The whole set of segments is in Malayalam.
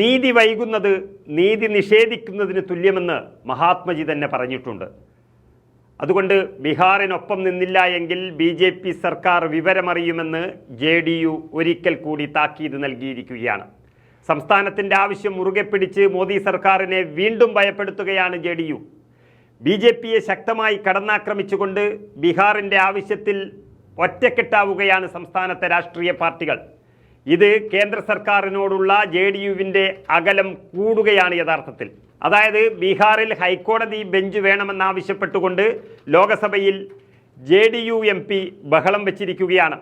നീതി വൈകുന്നത് നീതി നിഷേധിക്കുന്നതിന് തുല്യമെന്ന് മഹാത്മജി തന്നെ പറഞ്ഞിട്ടുണ്ട്. അതുകൊണ്ട് ബീഹാറിനൊപ്പം നിന്നില്ല എങ്കിൽ ബി ജെ പി സർക്കാർ വിവരമറിയുമെന്ന് ജെ ഡി യു ഒരിക്കൽ കൂടി താക്കീത് നൽകിയിരിക്കുകയാണ്. സംസ്ഥാനത്തിന്റെ ആവശ്യം മുറുകെ പിടിച്ച് മോദി സർക്കാരിനെ വീണ്ടും ഭയപ്പെടുത്തുകയാണ് J D U. B J പിയെ ശക്തമായി കടന്നാക്രമിച്ചുകൊണ്ട് ബീഹാറിന്റെ ആവശ്യത്തിൽ ഒറ്റക്കെട്ടാവുകയാണ് സംസ്ഥാനത്തെ രാഷ്ട്രീയ പാർട്ടികൾ. ഇത് കേന്ദ്ര സർക്കാരിനോടുള്ള ജെ ഡി യുവിന്റെ അകലം കൂടുകയാണ് യഥാർത്ഥത്തിൽ. അതായത് ബീഹാറിൽ ഹൈക്കോടതി ബെഞ്ച് വേണമെന്നാവശ്യപ്പെട്ടുകൊണ്ട് ലോകസഭയിൽ J D U M P ബഹളം വച്ചിരിക്കുകയാണ്.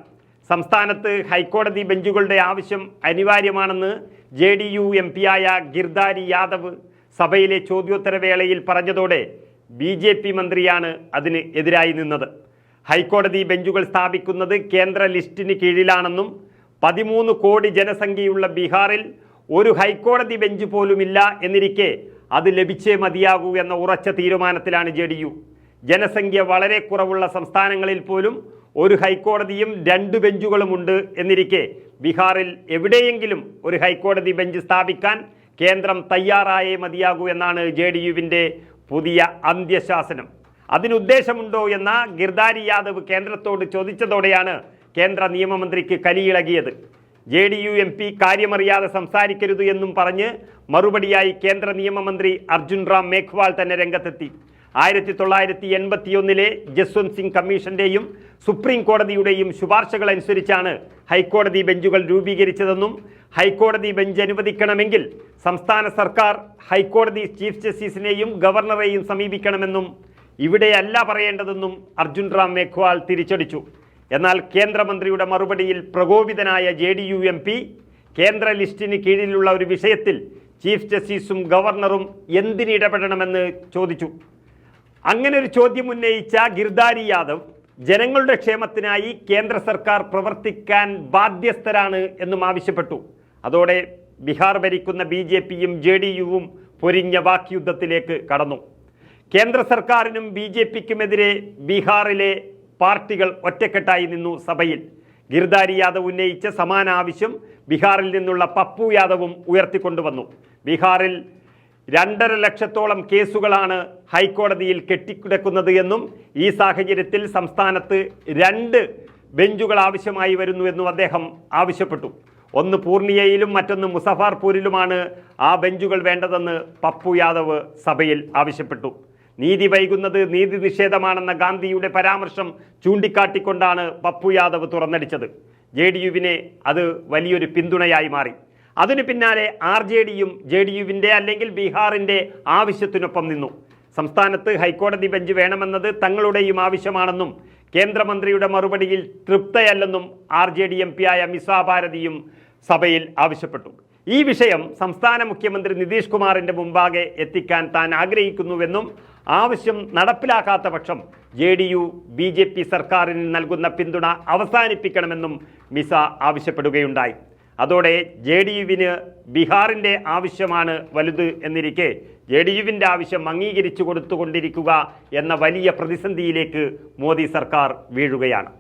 സംസ്ഥാനത്ത് ഹൈക്കോടതി ബെഞ്ചുകളുടെ ആവശ്യം അനിവാര്യമാണെന്ന് ജെ ഡി യു എം പിയായ ഗിർദാരി യാദവ് സഭയിലെ ചോദ്യോത്തരവേളയിൽ പറഞ്ഞതോടെ ബി ജെ പി മന്ത്രിയാണ് അതിന് എതിരായി നിന്നത്. ഹൈക്കോടതി ബെഞ്ചുകൾ സ്ഥാപിക്കുന്നത് കേന്ദ്ര ലിസ്റ്റിന് കീഴിലാണെന്നും പതിമൂന്ന് കോടി ജനസംഖ്യയുള്ള ബീഹാറിൽ ഒരു ഹൈക്കോടതി ബെഞ്ച് പോലുമില്ല എന്നിരിക്കെ അത് ലഭിച്ചേ മതിയാകൂ എന്ന ഉറച്ച തീരുമാനത്തിലാണ് ജെ ജനസംഖ്യ വളരെ കുറവുള്ള സംസ്ഥാനങ്ങളിൽ പോലും ഒരു ഹൈക്കോടതിയും രണ്ട് ബെഞ്ചുകളും ഉണ്ട് എന്നിരിക്കെ ബീഹാറിൽ എവിടെയെങ്കിലും ഒരു ഹൈക്കോടതി ബെഞ്ച് സ്ഥാപിക്കാൻ കേന്ദ്രം തയ്യാറായേ മതിയാകൂ എന്നാണ് ജെ ഡി യുവിന്റെ പുതിയ അന്ത്യശാസനം. അതിനുദ്ദേശമുണ്ടോ എന്ന ഗിർദാരി യാദവ് കേന്ദ്രത്തോട് ചോദിച്ചതോടെയാണ് കേന്ദ്ര നിയമമന്ത്രിക്ക് കലിയിളകിയത്. J D U M P കാര്യമറിയാതെ സംസാരിക്കരുത് എന്നും പറഞ്ഞ് മറുപടിയായി കേന്ദ്ര നിയമമന്ത്രി അർജുൻ റാം മേഘ്വാൾ തന്നെ രംഗത്തെത്തി. ആയിരത്തി തൊള്ളായിരത്തി എൺപത്തിയൊന്നിലെ ജസ്വന്ത് സിംഗ് കമ്മീഷന്റെയും സുപ്രീം കോടതിയുടെയും ശുപാർശകൾ അനുസരിച്ചാണ് ഹൈക്കോടതി ബെഞ്ചുകൾ രൂപീകരിച്ചതെന്നും ഹൈക്കോടതി ബെഞ്ച് അനുവദിക്കണമെങ്കിൽ സംസ്ഥാന സർക്കാർ ഹൈക്കോടതി ചീഫ് ജസ്റ്റിസിനെയും ഗവർണറെയും സമീപിക്കണമെന്നും ഇവിടെയല്ല പറയേണ്ടതെന്നും അർജുൻ റാം മേഘ്വാൾ തിരിച്ചടിച്ചു. എന്നാൽ കേന്ദ്രമന്ത്രിയുടെ മറുപടിയിൽ പ്രകോപിതനായ J D U M P കേന്ദ്ര ലിസ്റ്റിന് കീഴിലുള്ള ഒരു വിഷയത്തിൽ ചീഫ് ജസ്റ്റിസും ഗവർണറും എന്തിനിടപെടണമെന്ന് ചോദിച്ചു. അങ്ങനെ ഒരു ചോദ്യം ഉന്നയിച്ച ഗിർദാരി യാദവ് ജനങ്ങളുടെ ക്ഷേമത്തിനായി കേന്ദ്ര സർക്കാർ പ്രവർത്തിക്കാൻ ബാധ്യസ്ഥരാണ് എന്നും ആവശ്യപ്പെട്ടു. അതോടെ ബീഹാർ ഭരിക്കുന്ന ബി ജെ പിയും ജെ ഡി യുവും പൊരിഞ്ഞ വാക്യുദ്ധത്തിലേക്ക് കടന്നു. കേന്ദ്ര സർക്കാരിനും ബി ജെ പിക്കുമെതിരെ ബീഹാറിലെ പാർട്ടികൾ ഒറ്റക്കെട്ടായി നിന്നു സഭയിൽ. ഗിർദാരി യാദവ് ഉന്നയിച്ച സമാന ആവശ്യം ബീഹാറിൽ നിന്നുള്ള പപ്പു യാദവും ഉയർത്തിക്കൊണ്ടുവന്നു. ബീഹാറിൽ രണ്ടര ലക്ഷത്തോളം കേസുകളാണ് ഹൈക്കോടതിയിൽ കെട്ടിക്കിടക്കുന്നത് എന്നും ഈ സാഹചര്യത്തിൽ സംസ്ഥാനത്ത് രണ്ട് ബെഞ്ചുകൾ ആവശ്യമായി വരുന്നു എന്നും അദ്ദേഹം ആവശ്യപ്പെട്ടു. ഒന്ന് പൂർണിയയിലും മറ്റൊന്ന് മുസഫാർപൂരിലുമാണ് ആ ബെഞ്ചുകൾ വേണ്ടതെന്ന് പപ്പു യാദവ് സഭയിൽ ആവശ്യപ്പെട്ടു. നീതി വൈകുന്നത് നീതി നിഷേധമാണെന്ന ഗാന്ധിയുടെ പരാമർശം ചൂണ്ടിക്കാട്ടിക്കൊണ്ടാണ് പപ്പു യാദവ് തുറന്നടിച്ചത്. ജെ ഡി യുവിനെ അത് വലിയൊരു പിന്തുണയായി മാറി. അതിനു പിന്നാലെ ആർ ജെ ഡിയും ജെ ഡി യുവിന്റെ അല്ലെങ്കിൽ ബീഹാറിന്റെ ആവശ്യത്തിനൊപ്പം നിന്നു. സംസ്ഥാനത്ത് ഹൈക്കോടതി ബെഞ്ച് വേണമെന്നത് തങ്ങളുടെയും ആവശ്യമാണെന്നും കേന്ദ്രമന്ത്രിയുടെ മറുപടിയിൽ തൃപ്തയല്ലെന്നും ആർ ജെ ഡി എം പിയായ മിസാ ഭാരതിയും സഭയിൽ ആവശ്യപ്പെട്ടു. ഈ വിഷയം സംസ്ഥാന മുഖ്യമന്ത്രി നിതീഷ് കുമാറിന്റെ മുമ്പാകെ എത്തിക്കാൻ താൻ ആഗ്രഹിക്കുന്നുവെന്നും ആവശ്യം നടപ്പിലാക്കാത്ത പക്ഷം J D U B J P സർക്കാരിന് നൽകുന്ന പിന്തുണ അവസാനിപ്പിക്കണമെന്നും മിസ ആവശ്യപ്പെടുകയുണ്ടായി. അതോടെ ജെ ഡി യുവിന് ബീഹാറിന്റെ ആവശ്യമാണ് വലുത് എന്നിരിക്കെ ജെ ഡി യുവിന്റെ ആവശ്യം അംഗീകരിച്ചു കൊടുത്തുകൊണ്ടിരിക്കുക എന്ന വലിയ പ്രതിസന്ധിയിലേക്ക് മോദി സർക്കാർ വീഴുകയാണ്.